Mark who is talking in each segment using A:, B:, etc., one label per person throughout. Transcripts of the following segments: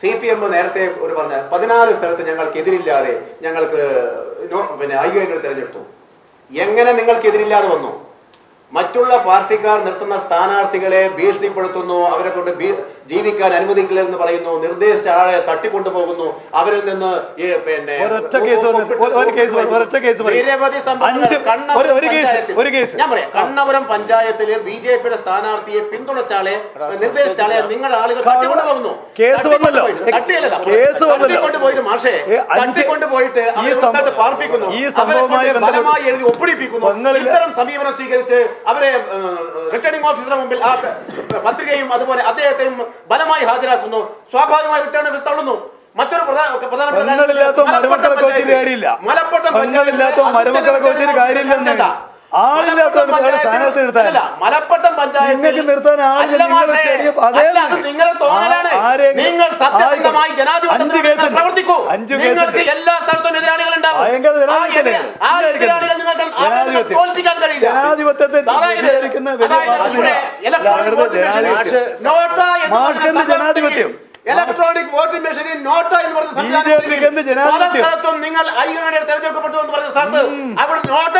A: C P M നേരത്തെ ഒരു പറഞ്ഞ പതിനാല് സ്ഥലത്ത് ഞങ്ങൾക്ക് എതിരില്ലാതെ ഞങ്ങൾക്ക് പിന്നെ തിരഞ്ഞെടുത്തു. എങ്ങനെ നിങ്ങൾക്ക് എതിരില്ലാതെ വന്നു? മറ്റുള്ള പാർട്ടിക്കാർ നിർത്തുന്ന സ്ഥാനാർത്ഥികളെ ഭീഷണിപ്പെടുത്തുന്നു അവരെ കൊണ്ട് ജീവിക്കാൻ അനുവദിക്കില്ല എന്ന് പറയുന്നു നിർദ്ദേശിച്ച ആളെ തട്ടിക്കൊണ്ടുപോകുന്നു അവരിൽ നിന്ന് പിന്നെ കണ്ണപുരം
B: ഒരു- ഒരു കേസ്, ഒരു കേസ്.
A: ഞാൻ പറയാം കണ്ണപുരം പഞ്ചായത്തിൽ ബി ജെ പിയുടെ സ്ഥാനാർത്ഥിയെ പിന്തുണച്ചാളെ നിർദ്ദേശിച്ചാളെ നിങ്ങളുടെ ആളുകൾ തട്ടിക്കൊണ്ടുപോകുന്നു
B: കേസ് വന്നല്ലോ. കേസ്.
A: തട്ടിക്കൊണ്ടുപോയിട്ട് മാഷേ തട്ടിക്കൊണ്ടുപോയിട്ട് പാർപ്പിക്കുന്നു
B: ഈ
A: ബലമായി എഴുതി ഒപ്പിടിപ്പിക്കുന്നു ഇത്തരം സമീപനം സ്വീകരിച്ച് അവരെ റിട്ടേണിംഗ് ഓഫീസറുടെ മുമ്പിൽ ആ പത്രികയും അതുപോലെ അദ്ദേഹത്തെയും ബലമായി ഹാജരാക്കുന്നു സ്വാഭാവികമായി റിട്ടേൺ ഓഫീസ് തള്ളുന്നു മറ്റൊരു പ്രധാന പ്രധാനപ്പെട്ട
B: മരുമക്കളെ കാര്യമില്ല. വെച്ചിട്ട് കാര്യമില്ലെന്ന്. നിർത്താൻ.
A: മലപ്പട്ടം
B: നിങ്ങൾക്ക് ആളില്ല,
A: നിങ്ങളുടെ തോന്നലാണ്. നിങ്ങൾ സത്യസന്ധമായി
B: ആയിക്കോട്ടെ.
A: ജനാധിപത്യത്തിൽ പ്രവർത്തിക്കൂ. നിങ്ങൾക്ക് എല്ലാ സ്ഥലത്തും എതിരാളികൾ
B: ജനാധിപത്യം. ജനാധിപത്യത്തെ?
A: ഇലക്ട്രോണിക് വോട്ടിംഗ് മെഷീനിൽ നോട്ട എന്ന് പറഞ്ഞ നിങ്ങൾ തെരഞ്ഞെടുക്കപ്പെട്ടു എന്ന് പറഞ്ഞ സ്ഥലത്ത് അവിടെ കിട്ടാം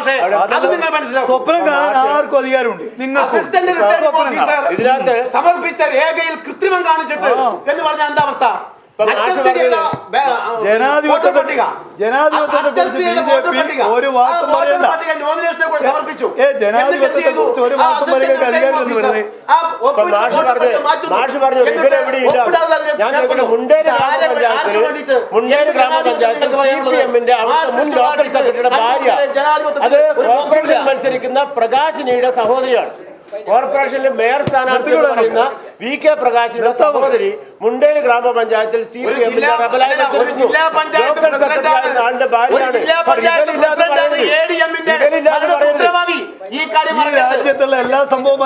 A: പക്ഷേ അത് നിങ്ങൾ മനസ്സിലാക്കും.
B: സ്വപ്നം കാണാൻ ആർക്കും അധികാരമുണ്ട്. നിങ്ങൾക്ക്
A: അസിസ്റ്റന്റ് റിട്ടേണിംഗ് ഓഫീസർ
C: ഇതിനകത്ത്
A: സമർപ്പിച്ച രേഖയിൽ കൃത്രിമം കാണിച്ചിട്ട് എന്ന് പറഞ്ഞ എന്താ അവസ്ഥ?
B: ജനാധിപത്യത്തെ- ജനാധിപത്യത്തെ കുറിച്ച് ബി ജെ പി ഒരു വാക്കും പറയണ്ട. ഏ, ജനാധിപത്യത്തെ കുറിച്ച് ഒരു? വാക്കും അധികാരം.
C: മുണ്ടേരി ഗ്രാമപഞ്ചായത്തിൽ സി പി എമ്മിന്റെ അവിടുത്തെ മുൻ ലോക്കൽ സെക്രട്ടറിയുടെ ഭാര്യ. അത് കോർപ്പറേഷൻ മത്സരിക്കുന്ന പ്രകാശിനിയുടെ സഹോദരിയാണ്. കോർപ്പറേഷനിലെ മേയർ സ്ഥാനാർത്ഥി എന്ന് പറയുന്ന വി കെ പ്രകാശിന്റെ സഹോദരി മുണ്ടേരി ഗ്രാമപഞ്ചായത്തിൽ സി പി എമ്മിന്റെ ആളുടെ ഭാര്യയാണ്.
B: രാജ്യത്തുള്ള എല്ലാ
A: സംഭവം.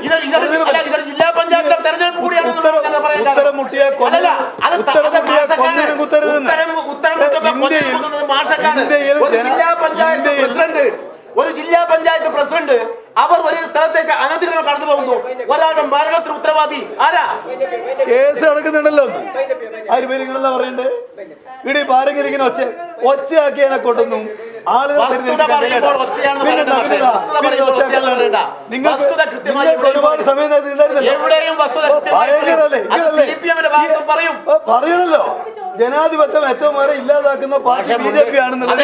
A: ഇതൊരു ജില്ലാ പഞ്ചായത്തിലെ തെരഞ്ഞെടുപ്പ് കൂടിയാണ്
B: ഉത്തരം-. മുട്ടിയ ഉത്തരം മുട്ടിയ. കുത്തരുതെന്ന്. ഇന്ത്യയിൽ-
A: ജില്ലാ പഞ്ചായത്ത് പ്രസിഡന്റ് ഒരു ജില്ലാ പഞ്ചായത്ത് പ്രസിഡന്റ് അവർ ഒരു സ്ഥലത്തേക്ക് അനധികൃതം കടന്നു പോകുന്നു. ഒരാളുടെ മരണത്തിന് ഉത്തരവാദി ആരാ?
B: കേസ് നടക്കുന്നുണ്ടല്ലോ. ആര് പേര് നിങ്ങളെന്താ പറയണ്ടേ? ഇടി ആരെങ്കിലും ഇങ്ങനെ ഒച്ച ഒച്ചയാക്കി എന്നെ കൊട്ടുന്നു. നിങ്ങൾക്ക് ഒരുപാട് സമയം. പറയണല്ലോ. ജനാധിപത്യം ഏറ്റവും വരെ ഇല്ലാതാക്കുന്ന പാർട്ടി ബി ജെ പി ആണെന്നുള്ളത്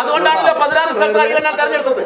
A: അതുകൊണ്ടാണല്ലോ പതിനാറ് സ്ഥലത്ത് തെരഞ്ഞെടുത്തത്.